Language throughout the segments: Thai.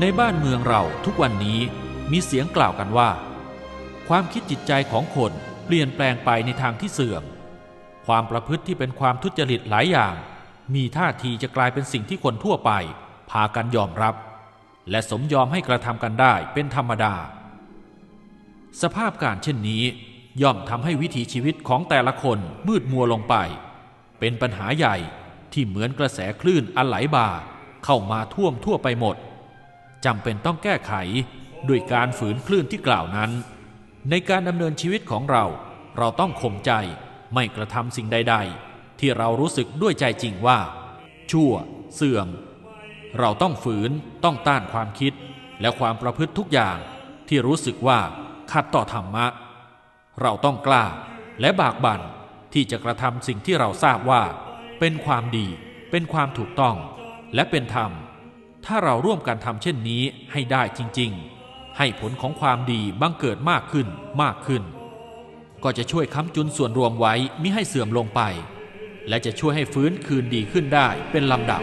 ในบ้านเมืองเราทุกวันนี้มีเสียงกล่าวกันว่า ความคิดจิตใจของคนเปลี่ยนแปลงไปในทางที่เสื่อม ความประพฤติที่เป็นความทุจริตหลายอย่าง มีท่าทีจะกลายเป็นสิ่งที่คนทั่วไป พากันยอมรับ และสมยอมให้กระทำกันได้เป็นธรรมดา สภาพการเช่นนี้ ย่อมทำให้วิถีชีวิตของแต่ละคนมืดมัวลงไป เป็นปัญหาใหญ่ที่เหมือนกระแสคลื่นอันไหลบ่าเข้ามาท่วมทั่วไปหมด จำเป็นต้องแก้ไขด้วยการฝืนคลื่นที่กล่าวนั้น ในการดำเนินชีวิตของเรา เราต้องข่มใจไม่กระทำสิ่งใด ๆ ที่เรารู้สึกด้วยใจจริงว่า ชั่ว เสื่อม เราต้องฝืนต้องต้านความคิด และความประพฤติทุกอย่างที่รู้สึกว่าขัดต่อธรรมะ เราต้องกล้าและบากบั่นที่จะกระทำสิ่งที่เราทราบว่า เป็นความดี เป็นความถูกต้อง และเป็นธรรม ถ้าเราร่วมกันทำเช่นนี้ให้ได้จริง ๆ ให้ผลของความดีบังเกิดมากขึ้นมากขึ้น ก็จะช่วยค้ำจุนส่วนรวมไว้มิให้เสื่อมลงไป และจะช่วยให้ฟื้นคืนดีขึ้นได้เป็นลำดับ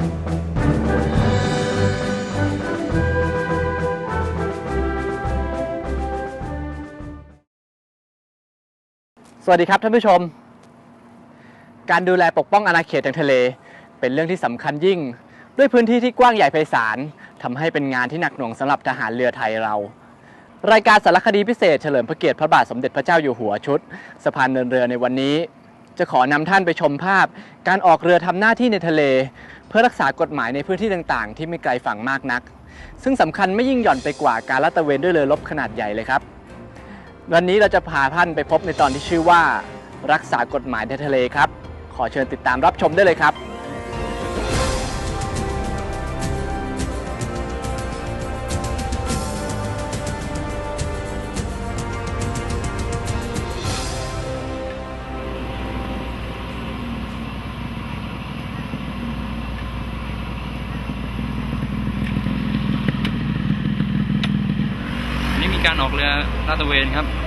สวัสดีครับท่านผู้ชม การดูแลปกป้องอาณาเขตทางทะเล เป็นเรื่องที่สำคัญยิ่ง ด้วยพื้นที่ที่กว้างใหญ่ไพศาลทำให้เป็นงานที่หนักหน่วงสำหรับทหารเรือไทยเรา รายการสารคดีพิเศษเฉลิมพระเกียรติพระบาทสมเด็จพระเจ้าอยู่หัวชุดสะพานเดินเรือในวันนี้ จะขอนำท่านไปชมภาพ การออกเรือทำหน้าที่ในทะเล เพื่อรักษากฎหมายในพื้นที่ต่างๆ ที่ไม่ไกลฝั่งมากนัก ซึ่งสำคัญไม่ยิ่งหย่อนไปกว่าการลาดตระเวนด้วยเรือรบขนาดใหญ่เลยครับ วันนี้เราจะพาท่านไปพบในตอนที่ชื่อว่า รักษากฎหมายในทะเลครับ ขอเชิญติดตามรับชมได้เลยครับ อันนี้มีการออกเรือลาดตระเวนครับ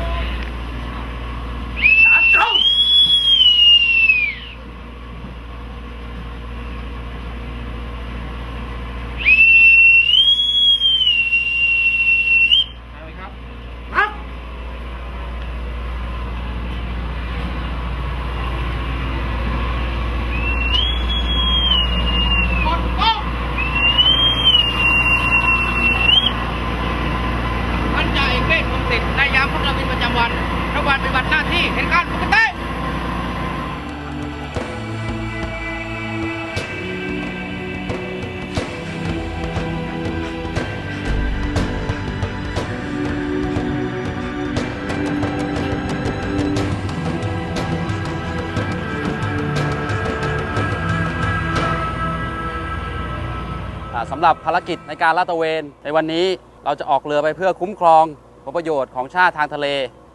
สำหรับภารกิจในการลาดตระเวน ในวันนี้เราจะออกเรือไปเพื่อคุ้มครองผลประโยชน์ของชาติทางทะเล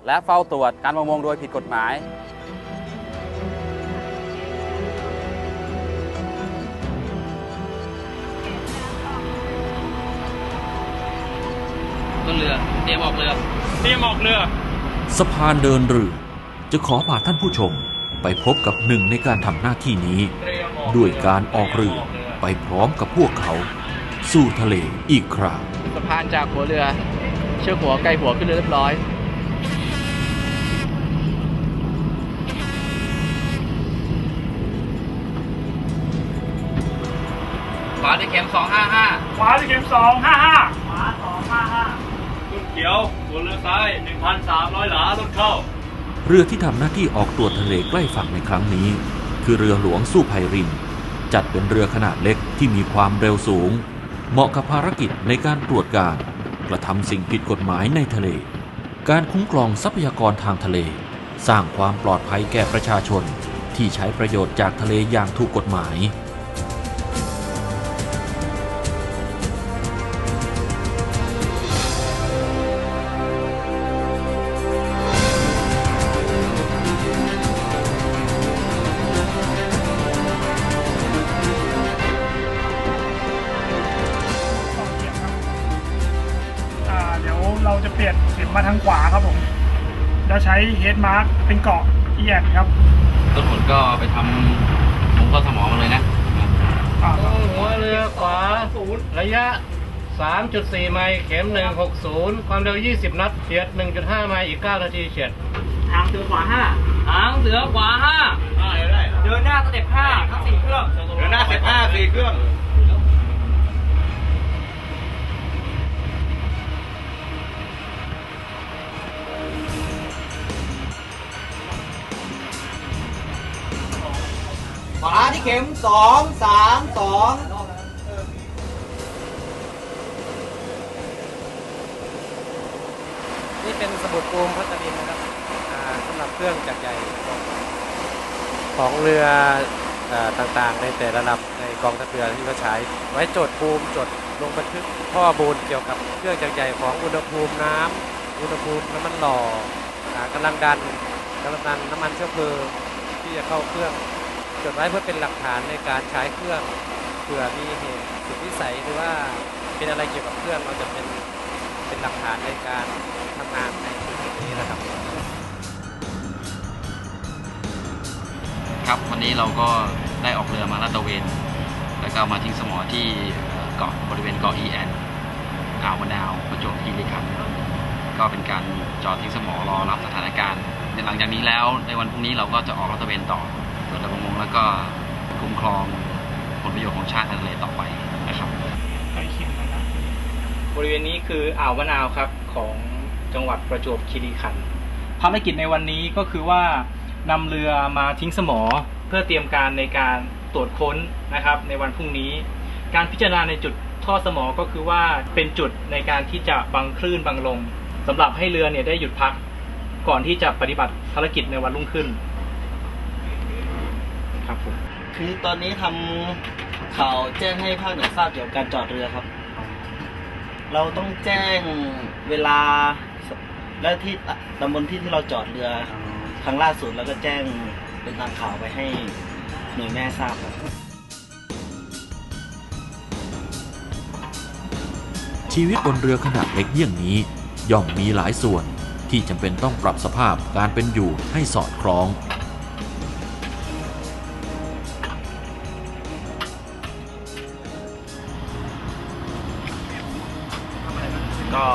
แและเฝ้าตรวจการประมงโดยผิดกฎหมาย ต้นเรือเตรียมออกเรือเตรียมออกเรือ สะพานเดินเรือ จะขอพาท่านผู้ชมไปพบกับหนึ่งในการทำหน้าที่นี้ ด้วยการออกเรือไปพร้อมกับพวกเขา สู่ทะเลอีกคราวสะพานจากหัวเรือ เชือกหัวไกลหัวขึ้นเรือเรียบร้อยขวาที่เข็มสองห้าห้าขวาที่เข็มสองห้าห้าขวาสองห้าห้าคุณเขียวหัวเรือซ้ายหนึ่งพันสามร้อยหลาลดเข้า เรือที่ทำหน้าที่ออกตรวจทะเลใกล้ฝั่งในครั้งนี้ คือเรือหลวงสู้ภัยริน จัดเป็นเรือขนาดเล็กที่มีความเร็วสูง เหมาะกับภารกิจในการตรวจการ กระทำสิ่งผิดกฎหมายในทะเล การคุ้มครองทรัพยากรทางทะเล สร้างความปลอดภัยแก่ประชาชนที่ใช้ประโยชน์จากทะเลอย่างถูกกฎหมาย เฮดมาร์กเป็นเกาะอีแอนครับ ต้นหนก็ไปทำมุงเข้าสมองมาเลยนะอ่าหัวเรือขวาระยะ 3.4 ไมล์เข็ม 160 ความเร็ว 20 นัดเฉียด 1.5 ไมล์อีก 9 นาทีเฉียด ทางเสือขวาห้าหางเสือขวาเดินหน้าสเต็ปห้าทั้งสี่เครื่อง เดินหน้าสเต็ปห้าสี่เครื่อง ขวาที่เข็มสองสามสองนี่เป็นสมุดปูมพัฒนินนะครับอ่าสำหรับเครื่องจักรใหญ่ของของเรืออ่าต่างๆ ในแต่ละลำในกองทัพเรือที่เขาใช้ ไว้จดภูมิจดลงบันทึกข้อมูลเกี่ยวกับเครื่องจักรใหญ่ของอุณหภูมิน้ำอุณหภูมิน้ำมันหล่ออ่ากำลังดันกำลังดันน้ำมันเชื้อเพลิงที่จะเข้าเครื่อง จดไว้เพื่อเป็นหลักฐานในการใช้เครื่องเผื่อมีเหตุสุดวิสัยหรือว่าเป็นอะไรเกี่ยวกับเครื่องเราจะเป็นเป็นหลักฐานในการทำงานในจุดนี้นะครับครับวันนี้เราก็ได้ออกเรือมาลาดตระเวน แล้วก็มาทิ้งสมอที่เกาะบริเวณเกาะอีแอนอ่าวมะนาวประจวบคีรีขันธ์ก็เป็นการจอดทิ้งสมอรอรับสถานการณ์หลังจากนี้แล้วในวันพรุ่งนี้เราก็จะออกลาดตระเวนต่อ แล้วก็คุ้มครองผลประโยชน์ของชาติทางทะเลต่อไปนะครับบริเวณนี้คืออ่าวมะนาวครับของจังหวัดประจวบคีรีขันธ์ภารกิจในวันนี้ก็คือว่านำเรือมาทิ้งสมอ เพื่อเตรียมการในการตรวจค้นนะครับ ในวันพรุ่งนี้ การพิจารณาในจุดท่อสมอก็คือว่าเป็นจุดในการที่จะบังคลื่นบังลมสำหรับให้เรือเนี่ยได้หยุดพักก่อนที่จะปฏิบัติภารกิจในวันรุ่งขึ้น ครับผมคือตอนนี้ทำข่าวแจ้งให้ภาคเหนือทราบเกี่ยวกับการจอดเรือครับ เราต้องแจ้งเวลาและที่ตำบลที่ที่เราจอดเรือครั้งล่าสุดแล้วก็แจ้งเป็นทางข่าวไปให้หน่วยแม่ทราบครับชีวิตบนเรือขนาดเล็กเยี่ยงนี้ ย่อมมีหลายส่วนที่จำเป็นต้องปรับสภาพการเป็นอยู่ให้สอดคล้อง ก็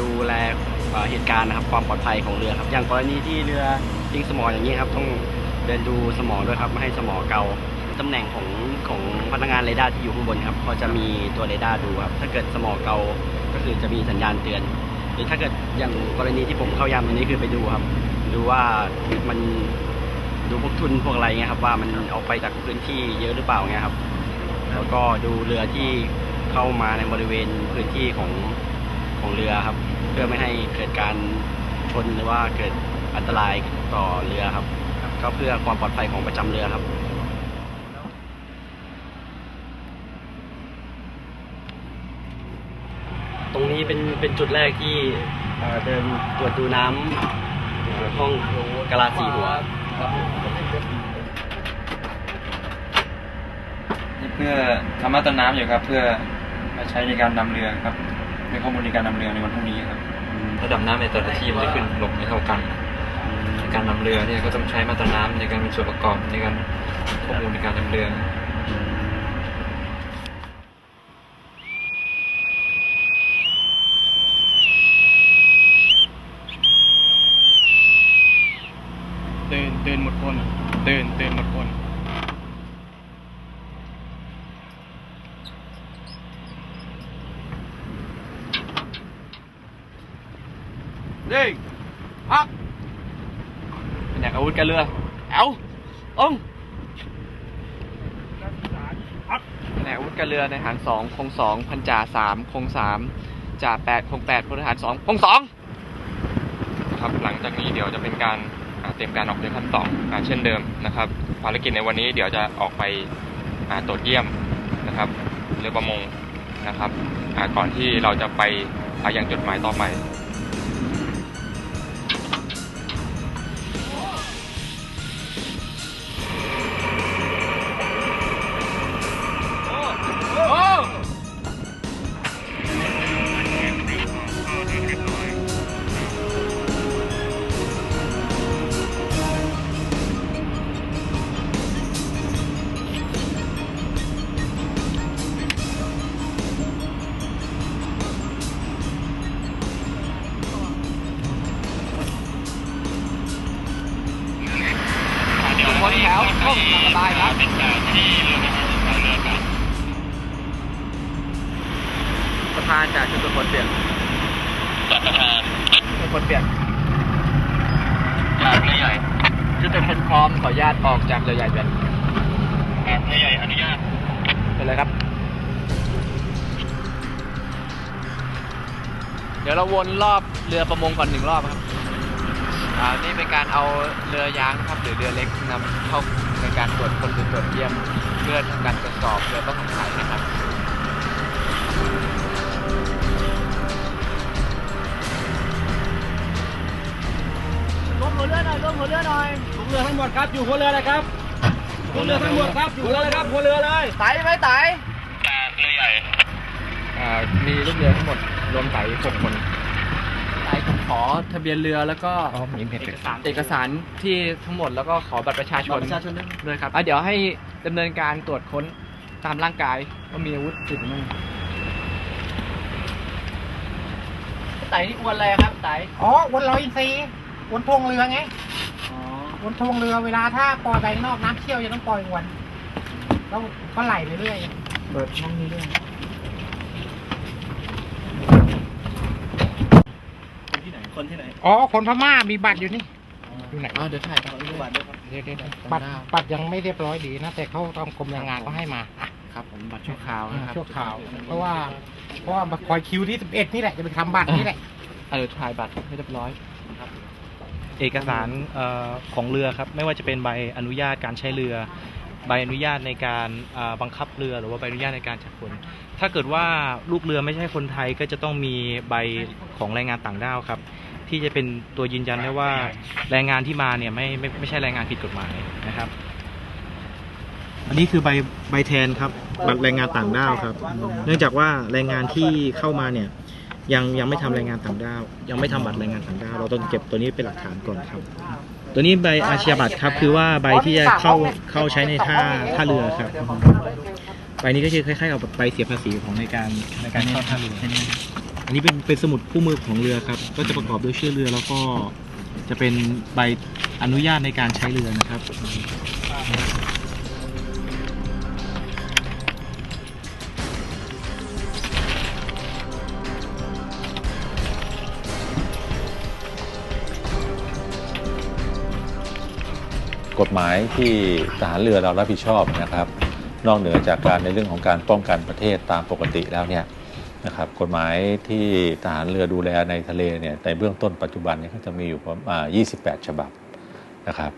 ดูแลเหตุการณ์นะครับ ความปลอดภัยของเรือครับ อย่างกรณีที่เรือทิ้งสมออย่างนี้ครับ ต้องเดินดูสมอด้วยครับไม่ให้สมอเกาตำแหน่งของของพนักงานเรดาร์ที่อยู่ข้างบนครับเขาจะมีตัวเรดาร์ดูครับ ถ้าเกิดสมอเกาก็คือจะมีสัญญาณเตือน หรือถ้าเกิดอย่างกรณีที่ผมเข้ายามตรงนี้คือไปดูครับ ดูว่ามันดูพวกทุนพวกอะไรเงี้ยครับ ว่ามันออกไปจากพื้นที่เยอะหรือเปล่าเงี้ยครับ แล้วก็ดูเรือที่ เข้ามาในบริเวณพื้นที่ของของเรือครับ เพื่อไม่ให้เกิดการชนหรือว่าเกิดอันตรายต่อเรือครับ ก็เพื่อความปลอดภัยของประจำเรือครับตรงนี้เป็นเป็นจุดแรกที่เดินตรวจดูน้ำห้องกะลาสีหัวนี่เพื่อทำมาตรน้ำอยู่ครับ เพื่อ มาใช้ในการนำเรือครับเป็นข้อมูลในการนำเรือในวันพรุ่งนี้ครับระดับน้ำในแต่ละที่มันจะขึ้นลงไม่เท่ากันในการนำเรือเนี่ยก็ต้องใช้มาตรน้ำในการเป็นส่วนประกอบในการข้อมูลในการนำเรือ เดินเดินหมดคน เดินเดินหมดคน นิ่งพักแผนกอาวุธกันเรือ เอาองแผนกอาวุธกันเรือในฐานสองคงสองพันจ่าสามคงสามจ่าแปดคงแปดพลทหารสองคงสองครับหลังจากนี้เดี๋ยวจะเป็นการเตรียมการออกเรือขั้นสองอ่าเช่นเดิมนะครับ ภารกิจในวันนี้เดี๋ยวจะออกไปตรวจเยี่ยมนะครับเรือประมงนะครับก่อนที่เราจะไปยังจุดหมายต่อไป ดี๋ยวเราวนรอบเรือประมงก่อนหนึ่งรอบครับอ่านี่เป็นการเอาเรือยางนะครับหรือเรือเล็กนำเข้าในการตรวจคนหรือตรวจเยี่ยมเพื่อทำการตรวจสอบเรือต้องสงสัยนะครับรวมหัวเรือหน่อยรวมหัวเรือหน่อยหัวเรือทั้งหมดครับอยู่หัวเรือนะครับหัวเรือทั้งหมดครับอยู่หัวเรือครับหัวเรือเลยไต่ไหมไต่อ่ามีลูกเรือทั้งหมด รวมไต่หกคนไต่ผมขอทะเบียนเรือแล้วก็เอกสารเอกสารที่ทั้งหมดแล้วก็ขอบัตรประชาชนประชาชนด้วยด้วยครับอะเดี๋ยวให้ดำเนินการตรวจค้นตามร่างกายว่ามีอาวุธติดหรือไม่ไต่นี่อวนอะไรครับไต่อ๋อวนลอยอินทรีย์วนทงเรือไงวนทงเรือเวลาถ้าปล่อยไปข้างนอกน้ำเชี่ยวจะต้องปล่อยวนแล้วก็ไหลไปเรื่อยเปิดห้องนี้ด้วย คนที่ไหนอ๋อ คนพม่ามีบัตรอยู่นี่ อยู่ไหน อ๋อเดี๋ยวถ่ายไปดูบัตรด้วยครับเดี๋ยวเดี๋ยวเดี๋ยวบัตรบัตรยังไม่เรียบร้อยดีนะ แต่เขาทางกรมแรงงานเขาให้มาอะครับ ผมบัตรชั่วคราวนะครับชั่วคราว เพราะว่า เพราะว่ามาคอยคิวที่สิบเอ็ดนี่แหละ จะไปทำบัตรนี่แหละอะเดี๋ยวถ่ายบัตรให้เรียบร้อยเอกสารเออของเรือครับ ไม่ว่าจะเป็นใบอนุญาตการใช้เรือ ใบอนุญาตในการอ่าบังคับเรือหรือว่าใบอนุญาตในการจัดขนถ้าเกิดว่าลูกเรือไม่ใช่คนไทยก็จะต้องมีใบของแรงงานต่างด้าวครับ ที่จะเป็นตัวยืนยันได้ว่าแรงงานที่มาเนี่ยไม่ไม่ไม่ใช่แรงงานผิดกฎหมายนะครับ อันนี้คือใบใบแทนครับบัตรแรงงานต่างด้าวครับ เนื่องจากว่าแรงงานที่เข้ามาเนี่ย ยังยังไม่ทำแรงงานต่างด้าว ยังไม่ทำบัตรแรงงานต่างด้าวเราต้องเก็บตัวนี้เป็นหลักฐานก่อนครับ ตัวนี้ใบอาชียบัตรครับ คือว่าใบที่จะเข้าเข้าใช้ในท่าท่าเรือครับใบนี้ก็คือคล้ายๆกับใบเสียภาษีของในการในการเข้าท่าเรือ อันนี้เป็นเป็นสมุดคู่มือของเรือครับ ก็จะประกอบด้วยชื่อเรือแล้วก็จะเป็นใบอนุญาตในการใช้เรือนะครับ กฎหมายที่ทหารเรือเรารับผิดชอบนะครับ นอกเหนือจากการในเรื่องของการป้องกันประเทศตามปกติแล้วเนี่ย นะครับกฎหมายที่ทหารเรือดูแลในทะเลเนี่ยในเบื้องต้นปัจจุบันเนี่ยก็จะมีอยู่ประมาณ28 ฉบับนะครับ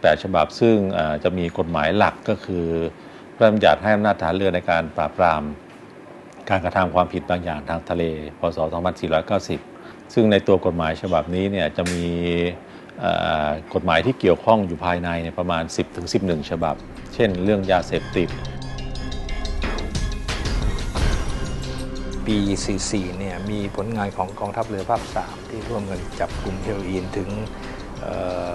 28 ฉบับซึ่งจะมีกฎหมายหลักก็คือพระราชบัญญัติให้อำนาจทหารเรือในการปราบปราม การกระทำความผิดบางอย่างทางทะเล พศ 2490 ซึ่งในตัวกฎหมายฉบับนี้เนี่ยจะมีกฎหมายที่เกี่ยวข้องอยู่ภายในเนี่ยประมาณ 10-11 ฉบับ เช่น เรื่องยาเสพติด ปี 44 เนี่ยมีผลงานของกองทัพเรือภาค 3 ที่ร่วมกันจับกลุ่มเฮโรอีนถึงเอ่อ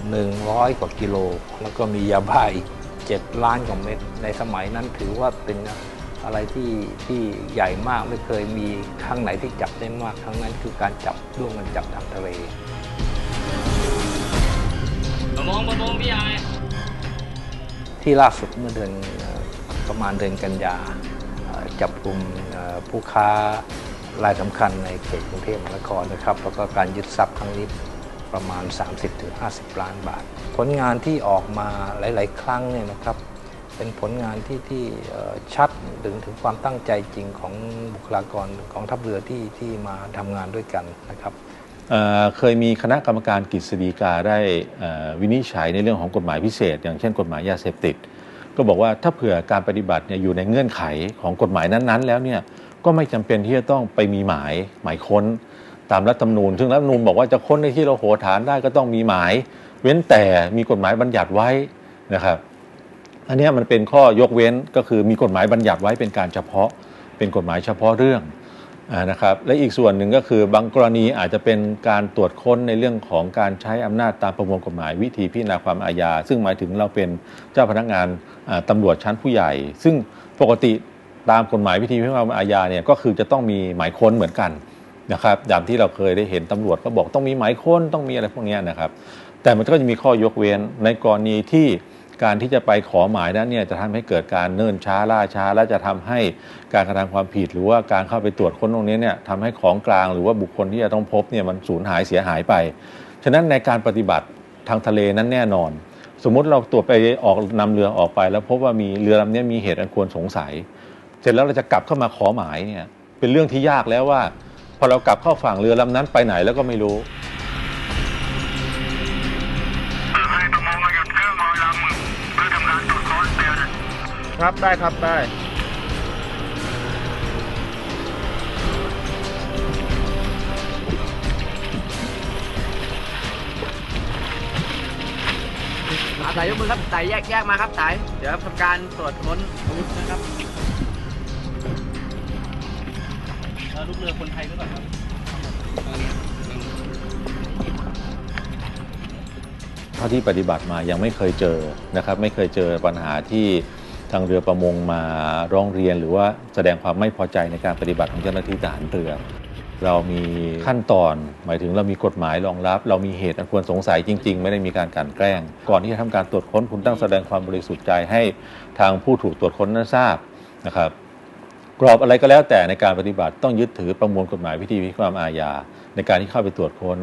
100 กว่ากิโล แล้วก็มียาบ้าอีก 7 ล้านกว่าเม็ด ในสมัยนั้นถือว่าเป็นอะไรที่ที่ใหญ่มากไม่เคยมีครั้งไหนที่จับได้มากครั้งนั้นคือการจับร่วมกันจับทางทะเลประมงประมงพี่ใหญ่ที่ล่าสุดเมื่อเดือนเอ่อประมาณเดือนกันยาเอ่อ จับกลุ่มผู้ค้ารายสำคัญในเขตกรุงเทพมหานครนะครับ แล้วก็การยึดทรัพย์ครั้งนี้ประมาณ 30-50 ล้านบาท ผลงานที่ออกมาหลาย ๆ ครั้งเนี่ยนะครับ เป็นผลงานที่ที่ชัดถึงถึงความตั้งใจจริงของบุคลากรกองทัพเรือที่ที่มาทำงานด้วยกันนะครับเเคยมีคณะกรรมการกฤษฎีกาได้วินิจฉัยในเรื่องของกฎหมายพิเศษ อย่างเช่นกฎหมายยาเสพติด ก็บอกว่าถ้าเผื่อการปฏิบัติเนี่ยอยู่ในเงื่อนไขของกฎหมายนั้นๆ แล้วเนี่ยก็ไม่จำเป็นที่จะต้องไปมีหมายหมายค้นตามรัฐธรรมนูญ ซึ่งรัฐธรรมนูญบอกว่าจะค้นในที่เราโหฐานได้ก็ต้องมีหมาย เว้นแต่มีกฎหมายบัญญัติไว้นะครับ อันนี้มันเป็นข้อยกเว้นก็คือมีกฎหมายบัญญัติไว้เป็นการเฉพาะ เป็นกฎหมายเฉพาะเรื่อง นะครับและอีกส่วนหนึ่งก็คือบางกรณีอาจจะเป็นการตรวจค้นในเรื่องของการใช้อำนาจตามประมวลกฎหมาย วิธีพิจารณาความอาญาซึ่งหมายถึงเราเป็นเจ้าพนักงานตำรวจชั้นผู้ใหญ่ ซึ่งปกติตามกฎหมายวิธีพิจารณาความอาญาเนี่ยก็คือจะต้องมีหมายค้นเหมือนกันนะครับอย่างที่เราเคยได้เห็นตำรวจก็บอกต้องมีหมายค้นต้องมีอะไรพวกนี้นะครับ แต่มันก็จะมีข้อยกเว้นในกรณีที่ การที่จะไปขอหมายนั้นเนี่ยจะทำให้เกิดการเนิ่นช้าล่าช้า และจะทำให้การกระทำความผิด หรือว่าการเข้าไปตรวจค้นตรงนี้เนี่ยทำให้ของกลางหรือว่าบุคคลที่จะต้องพบเนี่ยมันสูญหายเสียหายไป ฉะนั้นในการปฏิบัติทางทะเลนั้นแน่นอน สมมุติเราตรวจไปออกนำเรือออกไป แล้วพบว่ามีเรือลำนี้มีเหตุอันควรสงสัย เสร็จแล้วเราจะกลับเข้ามาขอหมายเนี่ยเป็นเรื่องที่ยากแล้วว่า พอเรากลับเข้าฝั่งเรือลำนั้นไปไหนแล้วก็ไม่รู้ ครับได้ครับได้สายยกมือครับสายแยกแยกมาครับสาย เดี๋ยวทำการตรวจค้นอาวุธนะครับลูกเรือคนไทยหรือเปล่าครับเท่าที่ปฏิบัติมายังไม่เคยเจอนะครับ ไม่เคยเจอปัญหาที่ ทางเรือประมงมาร้องเรียนหรือว่าแสดงความไม่พอใจในการปฏิบัติของเจ้าหน้าที่ทหารเรือ เรามีขั้นตอน หมายถึงเรามีกฎหมายรองรับ เรามีเหตุอันควรสงสัยจริง ๆ ไม่ได้มีการกลั่นแกล้ง ก่อนที่จะทำการตรวจค้นคุณต้องแสดงความบริสุทธิ์ใจให้ทางผู้ถูกตรวจค้นนั้นทราบนะครับกรอบอะไรก็แล้วแต่ในการปฏิบัติต้องยึดถือประมวลกฎหมายวิธีพิจารณาความอาญาในการที่เข้าไปตรวจค้น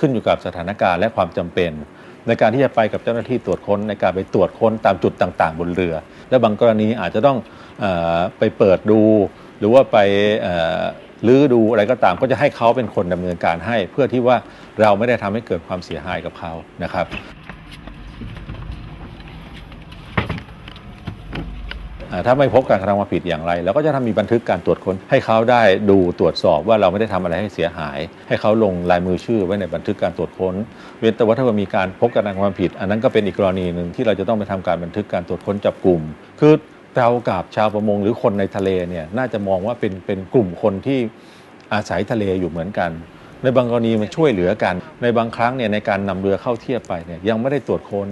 ขึ้นอยู่กับสถานการณ์และความจำเป็น ในการที่จะไปกับเจ้าหน้าที่ตรวจค้นในการไปตรวจค้นตามจุดต่าง ๆ บนเรือ และบางกรณีอาจจะต้องอไปเปิดดู หรือว่าไปลื้อดูอะไรก็ตาม ก็จะให้เขาเป็นคนดำเนินการให้ เพื่อที่ว่าเราไม่ได้ทำให้เกิดความเสียหายกับเขานะครับ อ่า ถ้าไม่พบการกระทำความผิดอย่างไรเราก็จะทำมีบันทึกการตรวจค้นให้เขาได้ดูตรวจสอบว่าเราไม่ได้ทำอะไรให้เสียหาย ให้เขาลงลายมือชื่อไว้ในบันทึกการตรวจค้น เว้นแต่ว่าถ้ามีการพบการกระทำความผิด อันนั้นก็เป็นอีกกรณีหนึ่งที่เราจะต้องไปทำการบันทึกการตรวจค้นจับกลุ่ม คือเรากับชาวประมงหรือคนในทะเลเนี่ยน่าจะมองว่าเป็นเป็นกลุ่มคนที่อาศัยทะเลอยู่เหมือนกัน ในบางกรณีมันช่วยเหลือกัน ในบางครั้งเนี่ยในการนำเรือเข้าเทียบไปเนี่ยยังไม่ได้ตรวจค้น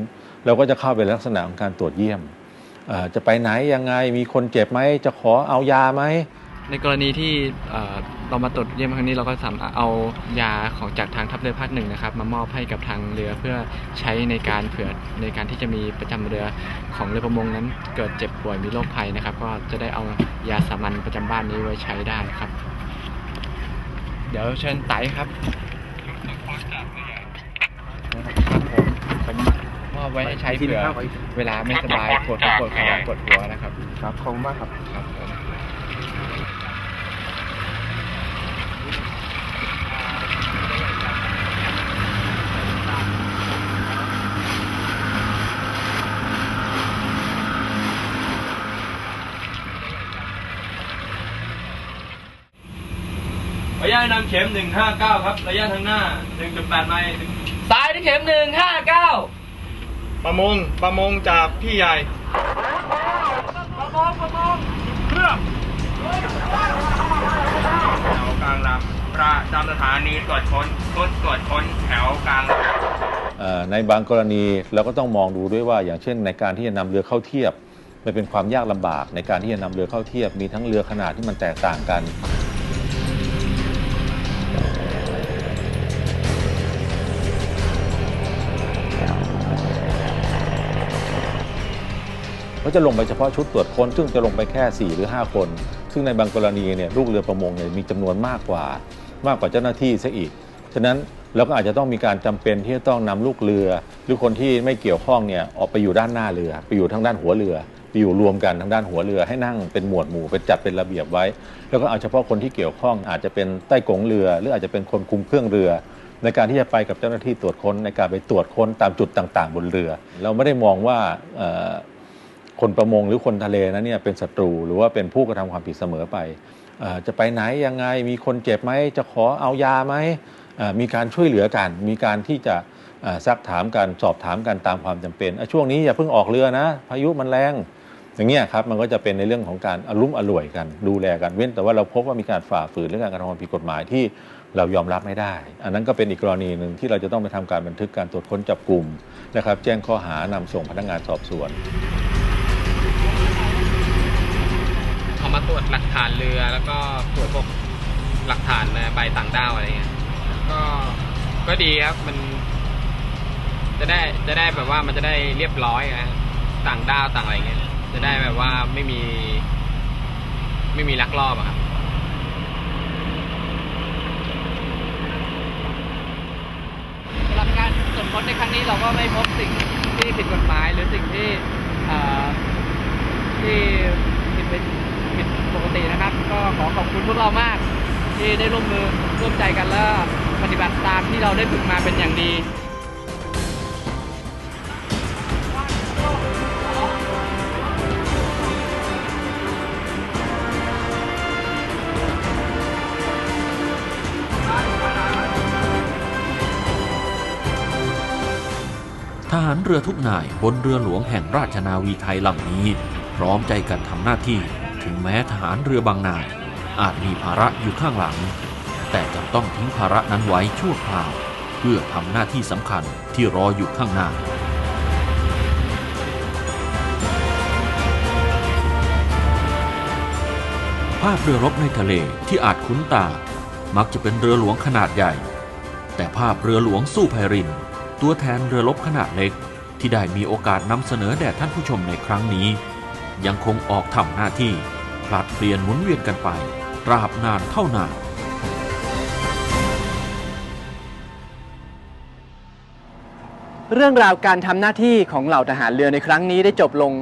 เราก็จะเข้าไปลักษณะของการตรวจเยี่ยม จะไปไหนยังไงมีคนเจ็บไหมจะขอเอายาไหมในกรณีที่เเรามาตรวจเยี่ยมครั้งนี้เราก็สามารถเอายาของจากทางทัพเรือภาคหนึ่งนะครับ มามอบให้กับทางเรือเพื่อใช้ในการเผื่อในการที่จะมีประจำเรือของเรือประมงนั้น เกิดเจ็บป่วยมีโรคภัยนะครับ ก็จะได้เอายาสามัญประจำบ้านนี้ไว้ใช้ได้ครับ เดี๋ยวเชิญไตครับผมผม มอบไว้ให้ใช้เผื่อเวลาไม่สบายปวดหัวปวดคอปวดหัวนะครับ ครับขอบคุณมากครับครับผมขออนุญาตนำเข็ม 159 ครับ ระยะทางหน้า 1.8 ไมล์ซ้ายที่เข็มหนึ่งห้าเก้า ประมงประมงจากพี่ใหญ่ประมงประมงเครื่องแถวกลางลำประจำสถานีตรวจค้นค้นตรวจค้นแถวกลางลำเอ่อในบางกรณีเราก็ต้องมองดูด้วยว่า อย่างเช่น ในการที่จะนำเรือเข้าเทียบมันเป็นความยากลำบากในการที่จะนำเรือเข้าเทียบมีทั้งเรือขนาดที่มันแตกต่างกัน ก็จะลงไปเฉพาะชุดตรวจค้น ซึ่งจะลงไปแค่ 4 หรือ 5 คน ซึ่งในบางกรณีเนี่ยลูกเรือประมงเนี่ยมีจำนวนมากกว่า มากกว่าเจ้าหน้าที่ซะอีก ฉะนั้นเราก็อาจจะต้องมีการจำเป็นที่จะต้องนำลูกเรือ หรือคนที่ไม่เกี่ยวข้องเนี่ยออกไปอยู่ด้านหน้าเรือ ไปอยู่ทางด้านหัวเรือไปอยู่รวมกันทางด้านหัวเรือให้นั่งเป็นหมวดหมู่เป็นจัดเป็นระเบียบไว้ แล้วก็เอาเฉพาะคนที่เกี่ยวข้องอาจจะเป็นใต้กงเรือ หรืออาจจะเป็นคนคุมเครื่องเรือ ในการที่จะไปกับเจ้าหน้าที่ตรวจค้นในการไปตรวจค้นตามจุดต่าง ๆ บนเรือ เราไม่ได้มองว่า คนประมงหรือคนทะเลนั้นเนี่ยเป็นศัตรูหรือว่าเป็นผู้กระทำความผิดเสมอไปจะไปไหนยังไงมีคนเจ็บไหมจะขอเอายาไหมมีการช่วยเหลือกัน มีการที่จะซักถามกันสอบถามกันตามความจำเป็นช่วงนี้อย่าเพิ่งออกเรือนะ พายุมันแรงอย่างเงี้ยครับมันก็จะเป็นในเรื่องของการอารมณ์อร่วยกัน ดูแลกันเว้น แต่ว่าเราพบว่ามีการฝ่าฝืนหรือการกระทำความผิดกฎหมายที่เรายอมรับไม่ได้ อันนั้นก็เป็นอีกกรณีหนึ่งที่เราจะต้องไปทำการบันทึกการตรวจค้นจับกลุ่มนะครับ แจ้งข้อหานำส่งพนักงานสอบสวน เอามาตรวจหลักฐานเรือ แล้วก็ตรวจพวกหลักฐานใบต่างด้าวอะไรเงี้ยก็ก็ดีครับมัน จะได้จะได้แบบว่ามันจะได้เรียบร้อยนะต่างด้าวต่างอะไรเงี้ยจะได้แบบว่าไม่มี ไม่มีลักลอบอะครับสำหรับการตรวจค้นในครั้งนี้เราก็ไม่พบสิ่งที่ผิดกฎหมาย หรือสิ่งที่ที่ผิดเป็น ผิดปกตินะครับ ก็ขอขอบคุณพวกเรามาก ที่ได้ร่วมมือร่วมใจกันแล้วปฏิบัติตามที่เราได้ฝึกมาเป็นอย่างดีทหารเรือทุกนายบนเรือหลวงแห่งราชนาวีไทยลำนี้ พร้อมใจกันทำหน้าที่ ถึงแม้ทหารเรือบางนายอาจมีภาระอยู่ข้างหลัง แต่จะต้องทิ้งภาระนั้นไว้ชั่วคราว เพื่อทำหน้าที่สำคัญที่รออยู่ข้างหน้าภาพเรือรบในทะเลที่อาจคุ้นตา มักจะเป็นเรือหลวงขนาดใหญ่ แต่ภาพเรือหลวงสู้ไพริน ตัวแทนเรือรบขนาดเล็ก ที่ได้มีโอกาสนำเสนอแด่ท่านผู้ชมในครั้งนี้ ยังคงออกทำหน้าที่ผลัดเปลี่ยนหมุนเวียนกันไปตราบนานเท่านานเรื่องราวการทำหน้าที่ของเหล่าทหารเรือในครั้งนี้ได้จบลง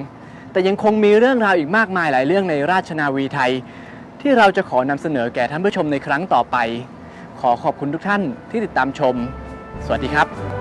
แต่ยังคงมีเรื่องราวอีกมากมายหลายเรื่องในราชนาวีไทย ที่เราจะขอนำเสนอแก่ท่านผู้ชมในครั้งต่อไป ขอขอบคุณทุกท่านที่ติดตามชม สวัสดีครับ